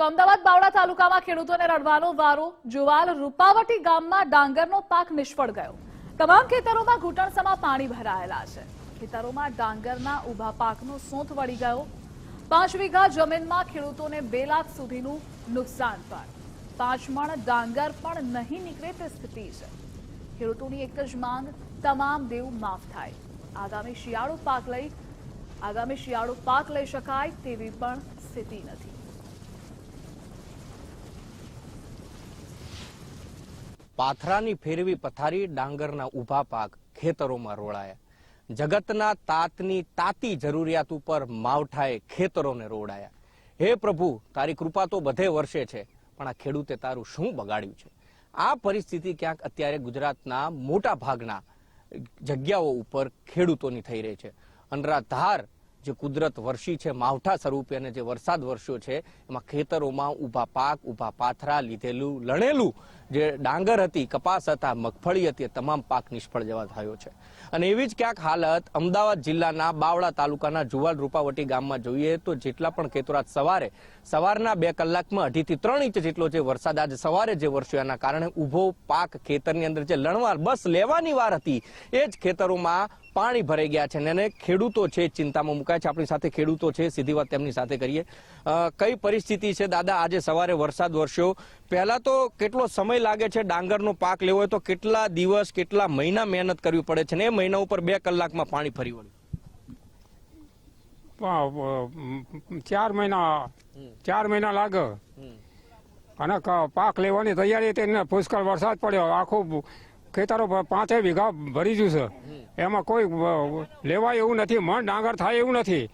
તો અમદાવાદ બાવળા તાલુકામાં ખેડૂતોને રડવાનો વારો જુવાલ રૂપાવટી ગામમાં ડાંગરનો પાક નિષ્ફળ ગયો. તમામ ખેતરોમાં ઘૂંટણસમાં પાણી ભરાયેલા છે. ખેતરોમાં ડાંગરના ઊભા પાકનો સોંથ વળી ગયો. પાંચ વીઘા જમીનમાં ખેડૂતોને બે લાખ સુધીનું નુકસાન પણ. પાંચ મણ ડાંગર પણ નહીં નીકળે તે સ્થિતિ છે. ખેડૂતોની એક જ માંગ, તમામ દેવ માફ થાય. આગામી શિયાળુ પાક લઈ, આગામી શિયાળુ પાક લઈ શકાય તેવી પણ સ્થિતિ નથી. પાથરાની ફેરવી પથારી ડાંગરના ઊભા પાક ખેતરોમાં રોળાયા. જગતના તાતની તાતી જરૂરિયાત ઉપર માવઠાએ ખેતરોને રોડાયા હે પ્રભુ, તારી કૃપા તો બધે વર્ષે છે, પણ આ ખેડૂતે તારું શું બગાડ્યું છે? આ પરિસ્થિતિ ક્યાંક અત્યારે ગુજરાતના મોટા ભાગના જગ્યાઓ ઉપર ખેડૂતોની થઈ રહી છે. અનરાધાર જે કુદરત વર્ષી છે, માવઠા સ્વરૂપે અને જે વરસાદ વર્ષો છે, એમાં ખેતરોમાં ઊભા પાક, ઊભા પાથરા, લીધેલું, લણેલું જે ડાંગર હતી, કપાસ હતા, મગફળી હતી તમામ પાક નિષ્ફળ જવા થયો છે. અને એવી જ ક્યાંક હાલત અમદાવાદ જિલ્લાના બાવળા તાલુકાના જુવાલ રૂપાવટી ગામમાં જોઈએ તો જેટલા પણ આજ સવારે, સવારના બે કલાકમાં અઢીથી ત્રણ ઇંચ જેટલો જે વરસાદ આજે સવારે જે વરસ્યો એના કારણે ઊભો પાક ખેતરની અંદર જે લણવાર બસ લેવાની વાર હતી, એ જ ખેતરોમાં પાણી ભરાઈ ગયા છે. અને ખેડૂતો છે ચિંતામાં મુકાય છે. આપણી સાથે ખેડૂતો છે, સીધી વાત તેમની સાથે કરીએ. કઈ પરિસ્થિતિ છે? દાદા, આજે સવારે વરસાદ વરસ્યો. પહેલા તો કેટલો સમય લાગે છે ડાંગરનો પાક લેવો હોય તો કેટલા દિવસ કેટલા મહિના મહેનત કરવી પડે છે ને? એ મહિના ઉપર બે કલાકમાં પાણી ફરી વળ્યું ચાર મહિના ચાર મહિના લાગે. અને પાક લેવાની તૈયારી તેને પુષ્કળ વરસાદ પડ્યો. આખું ખેતરો પાંચે વીઘા ભરી ગયું છે. એમાં કોઈ લેવાય એવું નથી મણ ડાંગર થાય એવું નથી.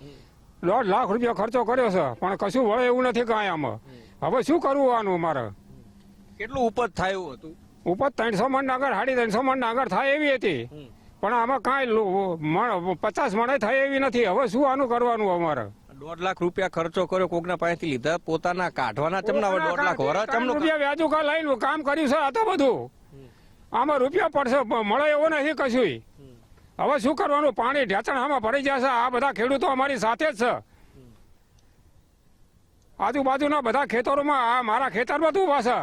દોઢ લાખ રૂપિયા ખર્ચો કર્યો છે પણ કશું વળે એવું નથી કાંઈ આમાં. હવે શું કરવું આનું મારે? કેટલું ઉપજ થાય એવું હતું? ઉપજ ત્રણસો મણ આગળ સાડી ત્રણસો મણ આગળ થાય એવી હતી. પણ આમાં કાંઈ પચાસ મણે થાય એવી નથી. હવે શું આનું કરવાનું અમારે? દોઢ લાખ રૂપિયા ખર્ચો કર્યો કોકના પાસેથી લીધા. પોતાના કાઢવાના ચમના હવે દોઢ લાખ વરા ત્રણ ચમનો રૂપિયા વ્યાજુ કા લઈને કામ કર્યું છે આ તો બધું. આમાં રૂપિયા પડશે મળે એવો નથી કશું હવે શું કરવાનું? પાણી ઢેચણામાં ભરી જશે આ બધા ખેડૂતો અમારી સાથે જ છે. આજુબાજુના બધા ખેતરોમાં આ મારા ખેતરમાં તું પાસે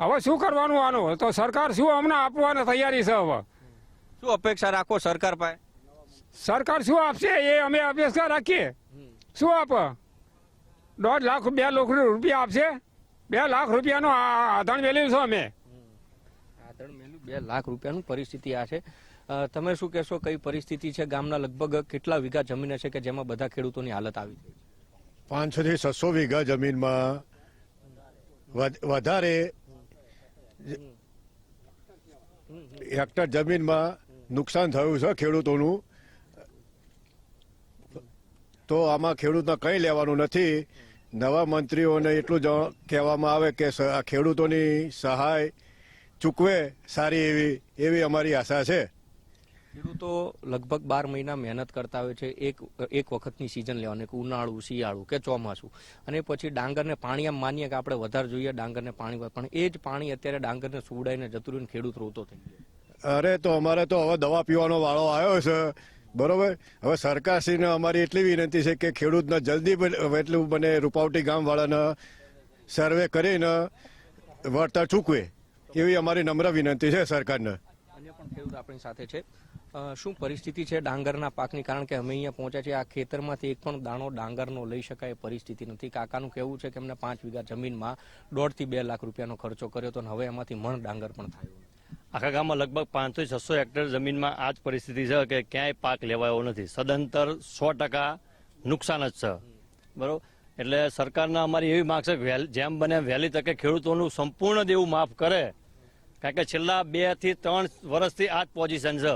હવે શું કરવાનું આનું? તો સરકાર શું અમને આપવાની તૈયારી છે હવે? શું અપેક્ષા રાખો સરકાર પાસે? સરકાર શું આપશે એ અમે અપેક્ષા રાખીએ. શું આપ? દોઢ લાખ બે લાખ રૂપિયા આપશે? બે લાખ રૂપિયાનો આ આધાર મેળવ્યું છે અમે. આધણ મેલું બે લાખ રૂપિયાનું પરિસ્થિતિ આ છે. તમે શું કહેશો કઈ પરિસ્થિતિ છે? ગામના લગભગ કેટલા વીઘા જમીન હશે કે જેમાં બધા ખેડૂતોની હાલત આવી ગઈ છે? પાંચસો થી છસો વીઘા જમીનમાં વધ- વધારે હેક્ટર જમીનમાં નુકસાન થયું છે ખેડૂતોનું. તો આમાં ખેડૂતને કંઈ લેવાનું નથી. નવા મંત્રીઓને એટલું જ કહેવામાં આવે કે ખેડૂતોની સહાય ચૂકવે સારી એવી એવી અમારી આશા છે. ખેડૂતો લગભગ બાર મહિના મહેનત કરતા હોય છે. એક એક વખતની સિઝન લેવાની. કે ઉનાળું શિયાળું કે ચોમાસું. અને પછી ડાંગરને પાણી આમ માનીએ કે આપણે વધારે જોઈએ ડાંગરને પાણી પણ એ જ પાણી અત્યારે ડાંગરને સુવડાઈને જતું રહ્યું ખેડૂત રોતો થઈ ગયો. અરે તો અમારે તો હવે દવા પીવાનો વાળો આવ્યો છે. બરોબર? હવે સરકારશ્રીને અમારી એટલી વિનંતી છે કે ખેડૂતને જલ્દી એટલું બને રૂપાવટી ગામવાળાને સર્વે કરીને વળતર ચૂકવે. એવી અમારી નમ્ર વિનંતી છે સરકારને. અન્ય પણ ખેડૂત આપણી સાથે છે. શું પરિસ્થિતિ છે ડાંગરના પાકની? કારણ કે અમે અહીંયા પહોંચ્યા છીએ. આ ખેતરમાંથી એક પણ દાણો ડાંગરનો લઈ શકાય પરિસ્થિતિ નથી. કાકાનું કહેવું છે કે એમને પાંચ વીઘા જમીનમાં દોઢથી બે લાખ રૂપિયાનો ખર્ચો કર્યો હતો અને હવે એમાંથી મણ ડાંગર પણ થયો. આખા ગામમાં લગભગ પાંચસો છસો હેક્ટર જમીનમાં આ જ પરિસ્થિતિ છે કે ક્યાંય પાક લેવાયો નથી. સદંતર સો ટકા નુકસાન જ છે. બરોબર? એટલે સરકારના અમારી એવી માગ છે જેમ બને વહેલી તકે ખેડૂતોનું સંપૂર્ણ દેવું માફ કરે. કારણ કે છેલ્લા બેથી ત્રણ વર્ષથી આ જ પોઝિશન છે.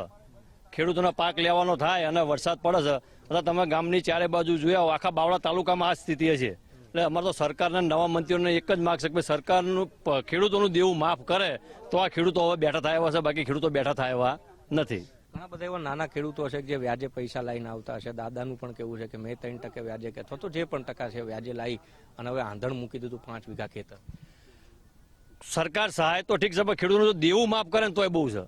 ખેડૂતોનો પાક લેવાનો થાય અને વરસાદ પડે છે અથવા તમે ગામની ચારે બાજુ જોયા આખા બાવળા તાલુકામાં આ સ્થિતિ છે. એટલે અમારે તો સરકારના નવા મંત્રીઓને એક જ માગ છે કે સરકારનું ખેડૂતોનું દેવું માફ કરે તો આ ખેડૂતો હવે બેઠા થાય એવા છે બાકી ખેડૂતો બેઠા થાય એવા નથી. ઘણા બધા એવા નાના ખેડૂતો છે જે વ્યાજે પૈસા લાવીને આવતા હશે દાદાનું પણ કેવું છે કે મેં ત્રણ ટકે વ્યાજે કે અથવા તો જે પણ ટકા છે વ્યાજે લાવી અને હવે આંધણ મૂકી દીધું પાંચ વીઘા ખેતર. સરકાર સહાય તો ઠીક છે પણ ખેડૂતોનું દેવું માફ કરે ને તોય બહુ છે.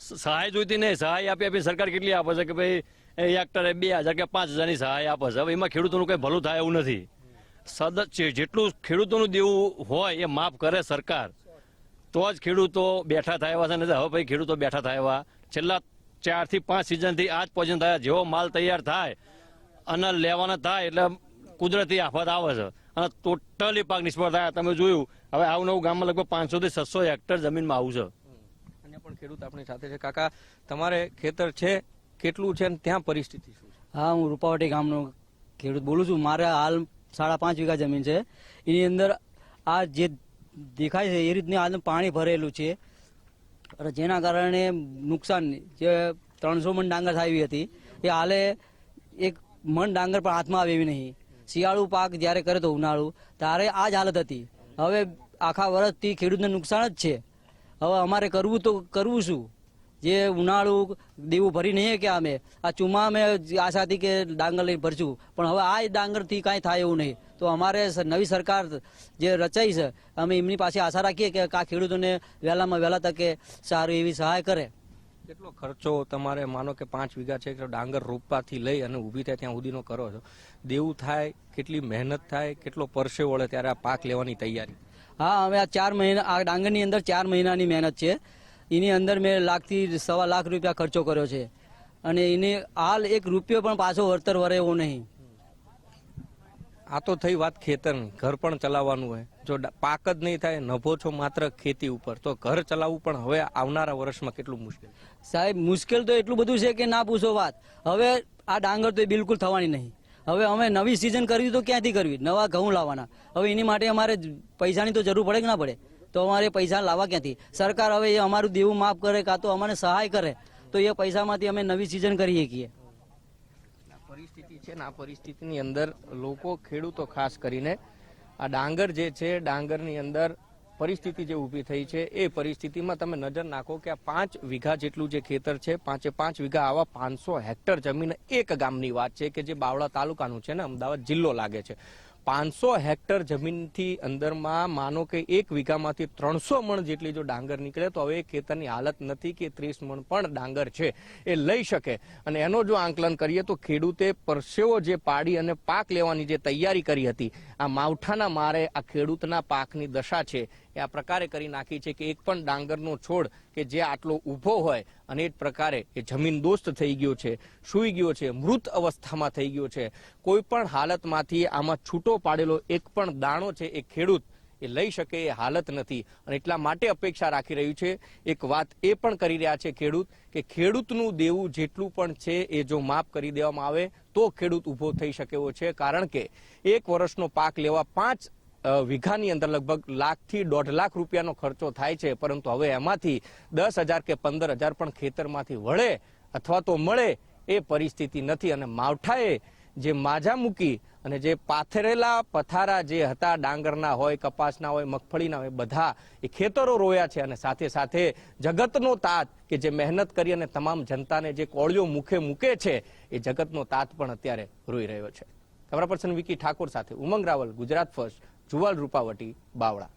સહાય જોઈતી નહીં. સહાય આપી આપી સરકાર કેટલી આપે છે કે ભાઈ, એ હેક્ટરે બે હજાર કે પાંચ હજારની સહાય આપે છે. હવે એમાં ખેડૂતોનું કંઈ ભલું થાય એવું નથી. સદ જેટલું ખેડૂતોનું દેવું હોય એ માફ કરે સરકાર. તો જ ખેડૂતો બેઠા થાય છે નથી હવે ભાઈ ખેડૂતો બેઠા થાય છેલ્લા ચારથી પાંચ સિઝનથી આજ પર્યંત થયા. જેવો માલ તૈયાર થાય અને લેવાના થાય એટલે કુદરતી આફત આવે છે. અને ટોટલી પાક નિષ્ફળ થાય. તમે જોયું, હવે આવું નવું ગામમાં લગભગ પાંચસો થી છસો હેક્ટર જમીનમાં આવું છે. ખેડૂત આપણી સાથે છે. કાકા, તમારે ખેતર છે, કેટલું છે અને ત્યાં પરિસ્થિતિ શું હા, હું રૂપાવટી ગામનો ખેડૂત બોલું છું. મારે હાલ સાડા પાંચ વીઘા જમીન છે. એની અંદર આ જે દેખાય છે એ રીતની હાલ પાણી ભરેલું છે. અને જેના કારણે નુકસાન જે ત્રણસો મણ ડાંગર આવી હતી, એ હાલે એક મણ ડાંગર પણ હાથમાં આવે એવી નહીં. શિયાળુ પાક જ્યારે કરે તો ઉનાળુ. ત્યારે આ જ હાલત હતી. હવે આખા વર્ષથી ખેડૂતને નુકસાન જ છે. હવે અમારે કરવું તો કરવું શું? જે ઉનાળુ દેવું ભરી નહીં કે અમે આ ચુમા અમે આશાથી કે ડાંગર લઈને ભરશું. પણ હવે આ ડાંગરથી કાંઈ થાય એવું નહીં. તો અમારે નવી સરકાર જે રચાઈ છે, અમે એમની પાસે આશા રાખીએ કે આ ખેડૂતોને વહેલામાં વહેલા તકે સારી એવી સહાય કરે. કેટલો ખર્ચો તમારે માનો કે પાંચ વીઘા છે ડાંગર રોપવાથી લઈ અને ઊભી થાય ત્યાં સુધીનો કરો છો. દેવું થાય, કેટલી મહેનત થાય, કેટલો પરસે વળે ત્યારે આ પાક લેવાની તૈયારી? હા હવે આ ચાર મહિના આ ડાંગરની અંદર ચાર મહિનાની મહેનત છે. એની અંદર મેં લાખથી સવા લાખ રૂપિયા ખર્ચો કર્યો છે. અને એને હાલ એક રૂપિયો પણ પાછો વળતર વરે એવો નહીં. આ તો થઈ વાત ખેતરની. ઘર પણ ચલાવવાનું હોય. જો પાક જ નહીં થાય નભો છો માત્ર ખેતી ઉપર. તો ઘર ચલાવવું પણ હવે આવનારા વર્ષમાં કેટલું મુશ્કેલ? સાહેબ મુશ્કેલ તો એટલું બધું છે કે ના પૂછો વાત. હવે આ ડાંગર તો બિલકુલ થવાની નહીં. હવે અમે નવી સિઝન કરવી તો ક્યાંથી કરવી? નવા ઘઉં લાવવાના. હવે એની માટે અમારે પૈસાની તો જરૂર પડે કે ના પડે? તો અમારે પૈસા લાવવા ક્યાંથી? સરકાર હવે એ અમારું દેવું માફ કરે કાં તો અમને સહાય કરે, તો એ પૈસામાંથી અમે નવી સિઝન કરી શકીએ. પરિસ્થિતિ છે ને, આ પરિસ્થિતિની અંદર લોકો ખેડૂતો ખાસ કરીને, આ ડાંગર જે છે, ડાંગરની અંદર પરિસ્થિતિ જે ઊભી થઈ છે, એ પરિસ્થિતિમાં તમે નજર નાખો કે આ પાંચ વીઘા જેટલું જે ખેતર છે, પાંચે પાંચ વીઘા આવા પાંચસો હેક્ટર જમીન એક ગામની વાત છે કે જે બાવળા તાલુકાનું છે ને, અમદાવાદ જિલ્લો લાગે છે. પાંચસો હેક્ટર જમીનથી અંદરમાં માનો કે એક વીઘામાંથી ત્રણસો મણ જેટલી જો ડાંગર નીકળે, તો હવે એ ખેતરની હાલત નથી કે ત્રીસ મણ પણ ડાંગર છે, એ લઈ શકે. અને એનો જો આંકલન કરીએ તો ખેડૂતે પરસેવો જે પાડી અને પાક લેવાની જે તૈયારી કરી હતી, આ માવઠાના મારે આ ખેડૂતના પાકની દશા છે એ આ પ્રકારે કરી નાખી છે કે એક પણ ડાંગરનો છોડ કે જે આટલો ઊભો હોય અને એ પ્રકારે એ જમીન દોસ્ત થઈ ગયો છે, સૂઈ ગયો છે, મૃત અવસ્થામાં થઈ ગયો છે. કોઈ પણ હાલતમાંથી આમાં છૂટો પાડેલો એક પણ દાણો છે, એ ખેડૂત એ લઈ શકે એ હાલત નથી. અને એટલા માટે અપેક્ષા રાખી રહ્યું છે. એક વાત એ પણ કરી રહ્યા છે ખેડૂત કે ખેડૂતનું દેવું જેટલું પણ છે એ જો માફ કરી દેવામાં આવે તો ખેડૂત ઊભો થઈ શકે એવો છે. કારણ કે એક વર્ષનો પાક લેવા પાંચ વીઘાની અંદર લગભગ લાખથી દોઢ લાખ રૂપિયાનો ખર્ચો થાય છે, પરંતુ હવે એમાંથી દસ હજાર કે પંદર હજાર પણ ખેતરમાંથી વળે અથવા તો મળે એ પરિસ્થિતિ નથી. અને માવઠાએ જે માજા મૂકી અને જે પાથરેલા પથારા જે હતા, ડાંગરના હોય, કપાસના હોય, મગફળીના હોય, બધા એ ખેતરો રોયા છે અને સાથે સાથે જગતનો તાત કે જે મહેનત કરી અને તમામ જનતાને જે કોળિયો મુખે મૂકે છે, એ જગતનો તાત પણ અત્યારે રોઈ રહ્યો છે. કેમેરા પર્સન વિકી ઠાકોર સાથે ઉમંગ રાવલ, ગુજરાત ફર્સ્ટ. જુવાલ રૂપાવટી બાવળા.